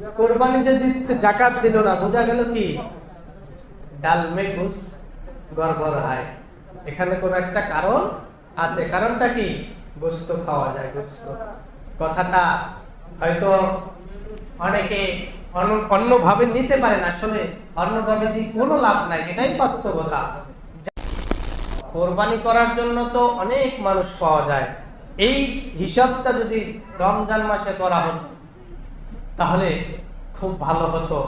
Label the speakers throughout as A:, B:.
A: কোরবানি যে দিচ্ছে, জাকাত দিল না, বোঝা গেল কি? ডাল মে ঘুষ গড়বড় হয়। এখানে কোন একটা কারণ আছে। কারণটা কি? গোস্ত খাওয়া যায়, গোস্ত। কথাটা হয়তো অনেকে অন্য- অন্যভাবে নিতে পারেন আসলে অন্যভাবে দিয়ে কোনো লাভ নাই, এটাই বাস্তবতা কোরবানি করার জন্য তো অনেক মানুষ পাওয়া যায়। এই হিসাবটা যদি রমজান মাসে করা হতো তাহলে খুব ভালো হতো।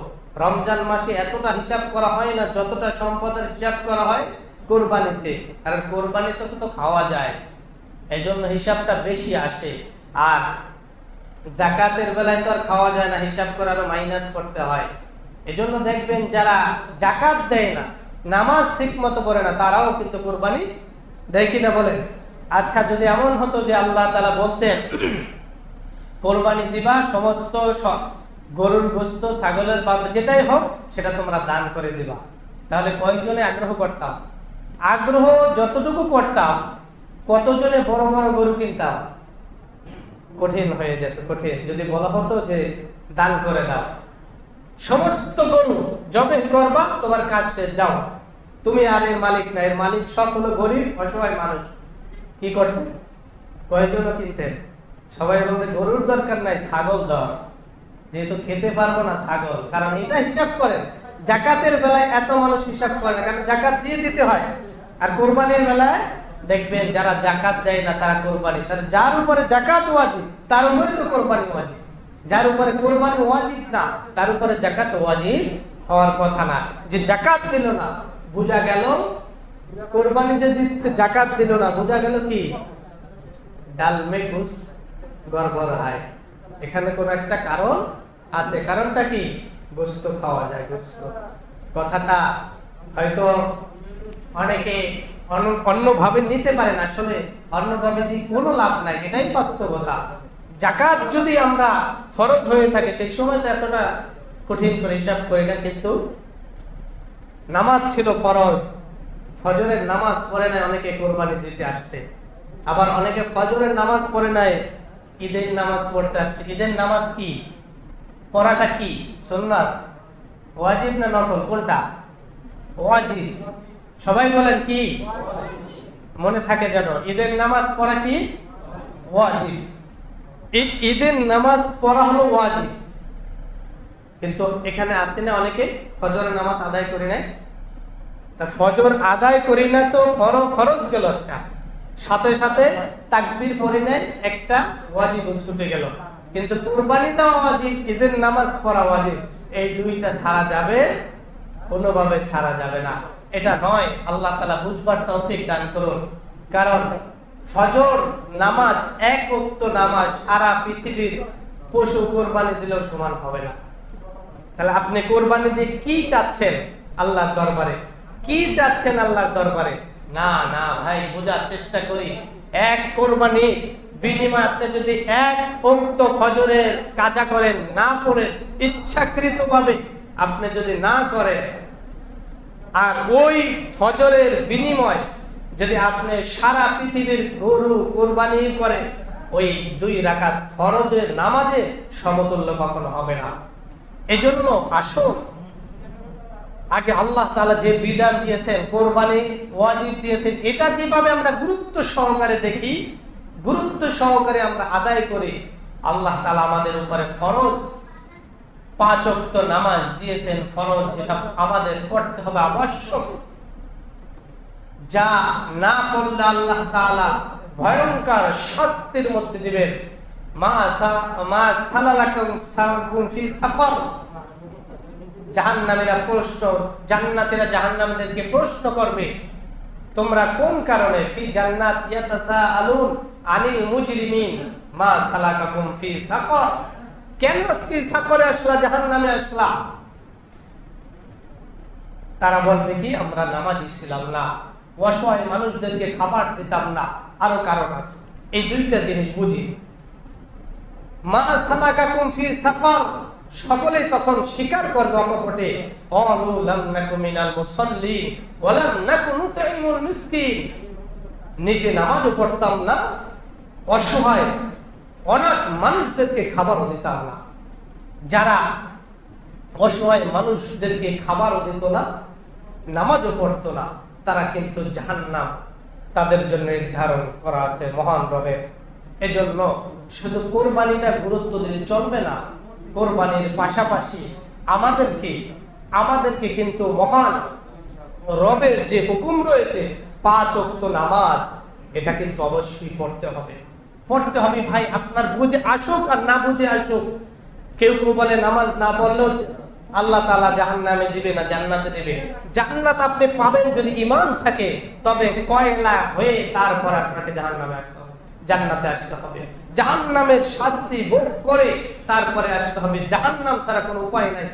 A: রমজান মাসে এতটা হিসাব করা হয় না, যতটা সম্পদের হিসাব করা হয় কোরবানিতে। কারণ কোরবানিতে তো খাওয়া যায় এই জন্য হিসাবটা বেশি আসে। আর জাকাতের বেলায় তো আর খাওয়া যায় না, হিসাব করে আরও মাইনাস করতে হয়। এজন্য দেখবেন যারা জাকাত দেয় না, নামাজ ঠিক মতো পড়ে না, তারাও কিন্তু কোরবানি দেয় কিনা বলেন? আচ্ছা যদি এমন হতো যে আল্লাহ তালা বলতেন কোরবানি দিবা, সমস্ত গরুর গোস্ত, ছাগলের পাপ যেটাই হোক, সেটা তোমরা দান করে দিবা। তাহলে কয়জনে আগ্রহ করতাম? আগ্রহ যতটুকু করতাম, কতজনে বড় বড় গরু কিনতাম? কঠিন হয়ে যেত, কঠিন। যদি বলা হতো যে দান করে দাও। সমস্ত গরু জবে করবা, তোমার কাজ শেষ, যাও। তুমি আর এর মালিক না, এর মালিক সব হলো গরিব, অসহায় মানুষ। কি করতেন? কয়জনও কিনতেন? সবাই বলতে গরুর দরকার নাই, ছাগল দর যেহেতু খেতে পারব না, ছাগল। কারণ এটা হিসাব করেন, জাকাতের বেলায় এত মানুষ হিসাব করে না, কারণ জাকাত দিয়ে দিতে হয়। আর কোরবানির বেলায় দেখবেন যারা জাকাত দেয় না, তারা কোরবানি। তার যার উপরে জাকাত ওয়াজিব, তার উপরে তো কোরবানি ওয়াজিব। যার উপরে কোরবানি ওয়াজিব না, তার উপরে জাকাত ওয়াজিব হওয়ার কথা না। যে জাকাত দিল না, বোঝা গেল, কোরবানি যে দিচ্ছে, জাকাত দিল না, বোঝা গেল কি? ডালমে ঘুষ। গড়বড় হয়। এখানে কোন একটা কারণ আছে। কারণটা কি? গোস্ত খাওয়া যায়, গোস্ত। কথাটা হয়তো অনেকে অন্য- অন্যভাবে নিতে পারেন। আসলে অন্যভাবে কোনো লাভ নাই। এটাই বাস্তবতা। জাকাত যদি আমরা ফরজ হয়ে থাকে, সেই সময় তো এতটা কঠিন করে হিসাব করি না, কিন্তু নামাজ ছিল ফরজ। ফজরের নামাজ পড়ে নাই, অনেকে কোরবানি দিতে আসছে। আবার অনেকে ফজরের নামাজ পড়ে নাই ঈদের নামাজ পড়তে আসছে। ঈদের নামাজ কি? পড়াটা কি? সুন্নাত? ওয়াজিব না নফল? কোনটা? ওয়াজিব। সবাই বলেন কি? মনে থাকে যেন। ঈদের নামাজ পড়া কি? ওয়াজিব। ঈদের নামাজ পড়া হলো ওয়াজিব। কিন্তু এখানে আসে না অনেকে, ফজরের নামাজ আদায় করে নেয় তা ফজর আদায় করি না তো ফর, ফরজ গেল একটা। সাথে সাথে তাকবির পড়ি নাই একটা ওয়াজিব ছুটে গেল। কিন্তু কুরবানি দেওয়া ওয়াজিব, ঈদের নামাজ পড়া ওয়াজিব। এই দুইটা ছাড়া যাবে, কোনোভাবে ছাড়া যাবে না। এটা নয়, আল্লাহ তালা বুঝবার তৌফিক দান করুন। কারণ ফজর নামাজ, এক উক্ত নামাজ সারা পৃথিবীর পশু কোরবানি দিলেও সমান হবে না। তাহলে আপনি কোরবানি দিয়ে কি চাচ্ছেন আল্লাহর দরবারে? কি চাচ্ছেন আল্লাহর দরবারে? না না, ভাই, বোঝার চেষ্টা করি। এক কোরবানি বিনিময়ে আপনি যদি এক উক্ত ফজরের কাজা করেন, না করেন ইচ্ছাকৃত ভাবে আপনি যদি না করেন, আর ওই ফজরের বিনিময় যদি আপনি সারা পৃথিবীর গরু কোরবানি করেন ওই দুই রাকাত ফরজের নামাজে সমতুল্য কখনো হবে না। এজন্য আসুন আগে আল্লাহ তালা যে বিধান দিয়েছেন, কোরবানি ওয়াজিব দিয়েছেন, এটা যেভাবে আমরা গুরুত্ব সহকারে দেখি, গুরুত্ব সহকারে আমরা আদায় করি, আল্লাহ তালা আমাদের উপরে ফরজ পাঁচ ওয়াক্ত নামাজ দিয়েছেন ফরজ, যেটা আমাদের পড়তে হবে আবশ্যক। যা না পড়লে আল্লাহ তাআলা ভয়ঙ্কর শাস্তির মধ্যে দিবেন। মা সা- মা সালালাকুম সালাকুম ফি সাফর। প্রশ্ন প্রশ্ন করবে, তোমরা কোন কারণে ফি জান্নাত ইয়াতাসাআলুন আনিল মুজরিমিন? মা সালাকাকুম ফি সাকর। কেন আজকে সাকরে আসলা আসলা? তারা বলবে কি, আমরা নামাজি ছিলাম না, অসহায় মানুষদেরকে খাবার দিতাম না, আরও কারণ আছে। এই দুইটা জিনিস বুঝি। মা সালাকাকুম ফি সাকর। সকলেই তখন স্বীকার করবে অকপটে নিজে নামাজও পড়তাম না, অসহায়, অনাথ মানুষদেরকে খাবারও দিতাম না। যারা অসহায় মানুষদেরকে খাবারও দিত না, নামাজও পড়তো না, তারা কিন্তু জাহান্নাম তাদের জন্য নির্ধারণ করা আছে মহান রবের। এজন্য শুধু কোরবানিটা গুরুত্ব দিলে চলবে না কোরবানির পাশাপাশি আমাদেরকে আমাদেরকে কিন্তু মহান রবের যে হুকুম রয়েছে, পাঁচ অক্ত নামাজ, এটা কিন্তু অবশ্যই পড়তে হবে। পড়তে হবে ভাই, আপনার বুঝে আসুক আর না বুঝে আসুক। কেউ কেউ বলে নামাজ না পড়লেও আল্লাহ তালা জাহান নামে দিবে না, জান্নাতে দেবে। জান্নাত আপনি পাবেন যদি ইমান থাকে, তবে কয়লা হয়ে তারপর আপনাকে জাহান নামে আসতে হবে, জান্নাতে আসতে হবে। জাহান নামের শাস্তি ভোগ করে তারপরে আসতে হবে। জাহান নাম ছাড়া কোনো উপায় নাই।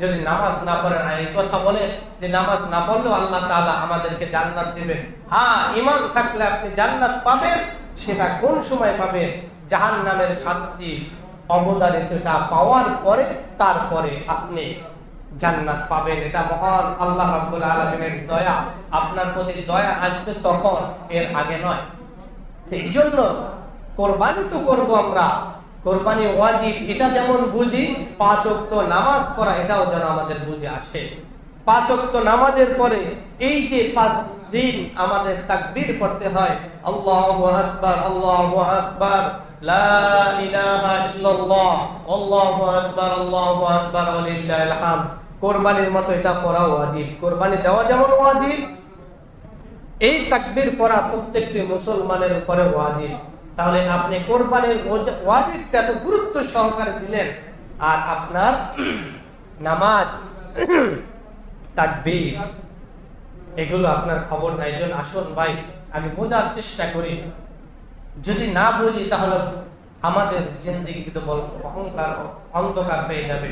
A: যদি নামাজ না পড়েন আর এই কথা বলেন যে নামাজ না পড়লেও আল্লাহ তাআলা আমাদেরকে জান্নাত দিবেন। হ্যাঁ ইমান থাকলে আপনি জান্নাত পাবেন, সেটা কোন সময় পাবেন? জাহান নামের শাস্তি অবদারিতটা পাওয়ার পরে, তারপরে আপনি জান্নাত পাবেন। এটা মহান আল্লাহ রাব্বুল আলামিনের দয়া। আপনার প্রতি দয়া আসবে তখন, এর আগে নয়। তো এই জন্য কোরবানি তো করব আমরা। কোরবানি ওয়াজিব, এটা যেমন বুঝি, পাঁচ অক্ত নামাজ পড়া, এটাও যেন আমাদের বুঝে আসে। পাঁচ অক্ত নামাজের পরে এই যে পাঁচ দিন আমাদের তাকবীর পড়তে হয়, আল্লাহু আকবার আল্লাহু আকবার কোরবানির মতো এটা পড়া ওয়াজিব। কোরবানি দেওয়া যেমন ওয়াজিব, এই তাকবীর পড়া প্রত্যেকটি মুসলমানের উপরে ওয়াজিব। তাহলে আপনি কোরবানির ওয়াজিবটা তো গুরুত্ব সহকারে দিলেন, আর আপনার নামাজ, তাকবীর, এগুলো আপনার খবর নাই। জন্য আসুন ভাই আগে বোঝার চেষ্টা করি। যদি না বুঝি তাহলে আমাদের জিন্দিগি কিন্তু অহংকার, অন্ধকার পেয়ে যাবে।